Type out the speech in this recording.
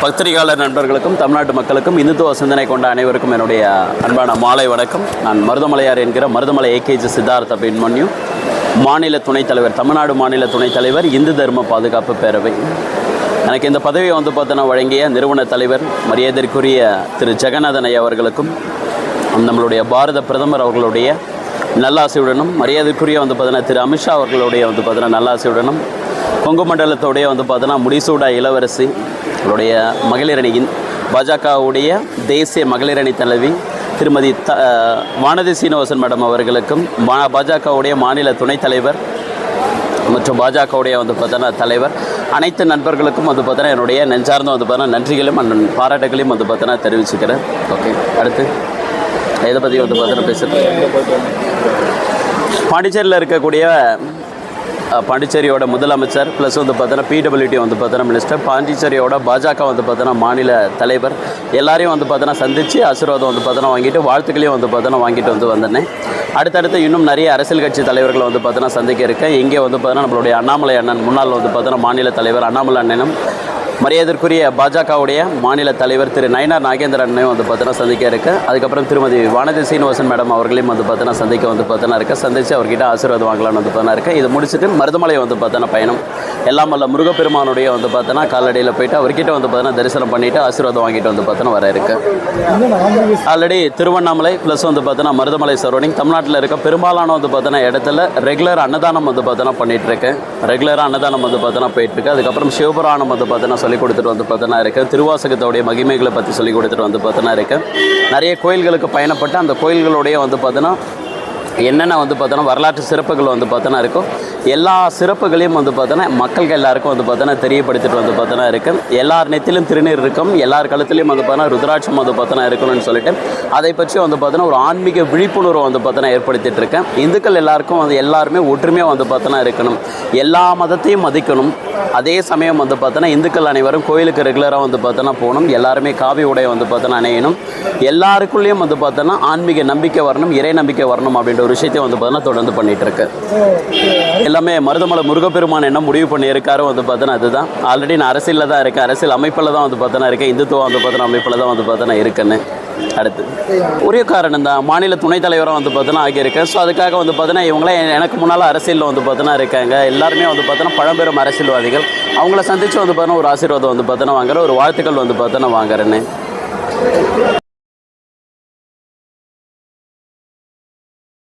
பத்திரிகையாளர் நண்பர்களுக்கும் தமிழ்நாட்டு மக்களுக்கும் இந்துத்துவ சிந்தனை கொண்ட அனைவருக்கும் என்னுடைய அன்பான மாலை வணக்கம். நான் மருதமலையார் என்கிற மருதமலை ஏகேஜி சித்தார்த்த பின்மன்யு மாநில துணைத் தலைவர் தமிழ்நாடு மாநில துணைத் தலைவர் இந்து தர்ம பாதுகாப்பு பேரவை. எனக்கு இந்த பதவியை வந்து பார்த்தோன்னா வழங்கிய நிறுவன தலைவர் மரியாதைக்குரிய திரு. ஜெகநாதன் ஐயா அவர்களுக்கும் நம்மளுடைய பாரத பிரதமர் அவர்களுடைய நல்லாசையுடனும் மரியாதைக்குரிய வந்து பார்த்தீங்கன்னா திரு. அமித்ஷா அவர்களுடைய வந்து பார்த்தீங்கன்னா நல்லாசையுடனும் கொங்கு மண்டலத்தோடைய வந்து பார்த்தோன்னா முடிசூடா இளவரசி அவருடைய மகளிரணியின் பாஜகவுடைய தேசிய மகளிரணி தலைவி திருமதி த வானதி சீனிவாசன் மேடம் அவர்களுக்கும் மா- பாஜகவுடைய மாநில துணைத் தலைவர் மற்றும் பாஜகவுடைய வந்து பார்த்தோன்னா தலைவர் அனைத்து நண்பர்களுக்கும் வந்து பார்த்தோன்னா என்னுடைய நெஞ்சார்ந்த வந்து பார்த்தோன்னா நன்றிகளும் அண்ட் பாராட்டுகளையும் வந்து பார்த்தோன்னா தெரிவிச்சுக்கிறேன். ஓகே அடுத்து இதை பற்றி வந்து பார்த்தோன்னா பேசுகிறேன் பாண்டிச்சேரியில் இருக்கக்கூடிய பாண்டிச்சேரியோட முதலமைச்சர் ப்ளஸ் வந்து பார்த்தோன்னா பிடபிள்யூடி வந்து பார்த்தோன்னா மினிஸ்டர் பாண்டிச்சேரியோட பாஜக வந்து பார்த்தோன்னா மாநில தலைவர் எல்லாரையும் வந்து பார்த்தோன்னா சந்தித்து ஆசீர்வாதம் வந்து பார்த்தோன்னா வாங்கிட்டு வாழ்த்துக்களையும் வந்து பார்த்தோன்னா வாங்கிட்டு வந்து வந்தேன். அடுத்தடுத்து இன்னும் நிறைய அரசியல் கட்சி தலைவர்களை வந்து பார்த்தோன்னா சந்திக்க இருக்கேன். இங்கே வந்து பார்த்தோன்னா நம்மளுடைய அண்ணாமலை அண்ணன் முன்னாள் வந்து பார்த்தோன்னா மாநில தலைவர் அண்ணாமலை அண்ணனும் மரியாதைக்குரிய பாஜகவுடைய மாநில தலைவர் திரு நயனார் நாகேந்திரனையும் வந்து பார்த்தோன்னா சந்திக்க இருக்கு. அதுக்கப்புறம் திருமதி வானதி சீனிவாசன் மேடம் அவர்களையும் வந்து பார்த்தோன்னா சந்திக்க வந்து பார்த்தோன்னா இருக்க. சந்தித்து அவர்கிட்ட ஆசீர்வாதம் வாங்கலாம்னு வந்து பார்த்தோன்னா இருக்கேன் இதை முடிச்சுட்டு மருதமலை வந்து பார்த்தோன்னா பயணம். எல்லாம் வல்ல முருகப்பெருமானுடைய வந்து பார்த்தோன்னா காலடியில் போயிட்டு அவர்கிட்ட வந்து பார்த்தோன்னா தரிசனம் பண்ணிவிட்டு ஆசீர்வாதம் வாங்கிட்டு வந்து பார்த்தோன்னா வர இருக்கு. ஆல்ரெடி திருவண்ணாமலை ப்ளஸ் வந்து பார்த்தோன்னா மருதமலை சரௌண்டிங் தமிழ்நாட்டில் இருக்க பெரும்பாலான வந்து பார்த்தோன்னா இடத்துல ரெகுலர் அன்னதானம் வந்து பார்த்தோன்னா பண்ணிகிட்ருக்கேன் ரெகுலராக அன்னதானம் வந்து பார்த்தோன்னா போயிட்டுருக்கு அதுக்கப்புறம் சிவபுராணம் வந்து பார்த்தோன்னா சொல்லி கொடுத்துட்டு வந்து பார்த்தோன்னா இருக்கேன் திருவாசகத்தோடைய மகிமைகளை பற்றி சொல்லி கொடுத்துட்டு வந்து பார்த்தோன்னா இருக்கேன் நிறைய கோயில்களுக்கு பயணப்பட்டு அந்த கோயில்களுடைய வந்து பார்த்தோன்னா என்னென்ன வந்து பார்த்தோன்னா வரலாற்று சிறப்புகள் வந்து பார்த்தோன்னா இருக்கும். எல்லா சிறப்புகளையும் வந்து பார்த்தோன்னா மக்களுக்கு எல்லாருக்கும் வந்து பார்த்தோன்னா தெரியப்படுத்திட்டு வந்து பார்த்தோன்னா இருக்கு. எல்லார் நெத்திலும் திருநீர் இருக்கும். எல்லார் கழுத்துலையும் வந்து பார்த்தோன்னா ருத்ராட்சம் வந்து பார்த்தோன்னா இருக்கணும்னு சொல்லிட்டு அதை பற்றி வந்து பார்த்தோன்னா ஒரு ஆன்மீக விழிப்புணர்வு வந்து பார்த்தோன்னா ஏற்படுத்திட்டு இருக்கேன் இந்துக்கள் எல்லாருக்கும் வந்து எல்லாருமே ஒற்றுமையாக வந்து பார்த்தோன்னா இருக்கணும். எல்லா மதத்தையும் மதிக்கணும். அதே சமயம் வந்து பார்த்தோன்னா இந்துக்கள் அனைவரும் கோயிலுக்கு ரெகுலராக வந்து பார்த்தோன்னா போகணும். எல்லாருமே காவி உடைய வந்து பார்த்தோன்னா அணையணும். எல்லாருக்குள்ளேயும் வந்து பார்த்தோன்னா ஆன்மீக நம்பிக்கை வரணும் இறை நம்பிக்கை வரணும் அப்படின்ற ஒரு விஷயத்தை வந்து பார்த்தோன்னா தொடர்ந்து பண்ணிட்டு இருக்கு. எல்லாமே மருதமலை முருகப்பெருமான் என்ன முடிவு பண்ணியிருக்காரோ வந்து பார்த்தோன்னா அதுதான் ஆல்ரெடி நான் அரசியலில் தான் இருக்கேன் அரசியல் அமைப்பில் தான் வந்து பார்த்தோன்னா இருக்கேன் இந்துத்துவம் வந்து பார்த்தோன்னா அமைப்பில் தான் வந்து பார்த்தோன்னா இருக்குன்னு அடுத்து ஒரே காரணம் தான் மாநில துணைத் தலைவராக வந்து பார்த்தோன்னா ஆகியிருக்கேன் ஸோ அதுக்காக வந்து பார்த்தோன்னா இவங்களாம் எனக்கு முன்னால் அரசியலில் வந்து பார்த்தோன்னா இருக்காங்க எல்லாருமே வந்து பார்த்தோன்னா பழம்பெரும் அரசியல்வாதிகள் அவங்கள சந்தித்து வந்து பார்த்தோன்னா ஒரு ஆசீர்வாதம் வந்து பார்த்தோன்னா வாங்குற ஒரு வாழ்த்துக்கள் வந்து பார்த்தோன்னா வாங்குறேன்னு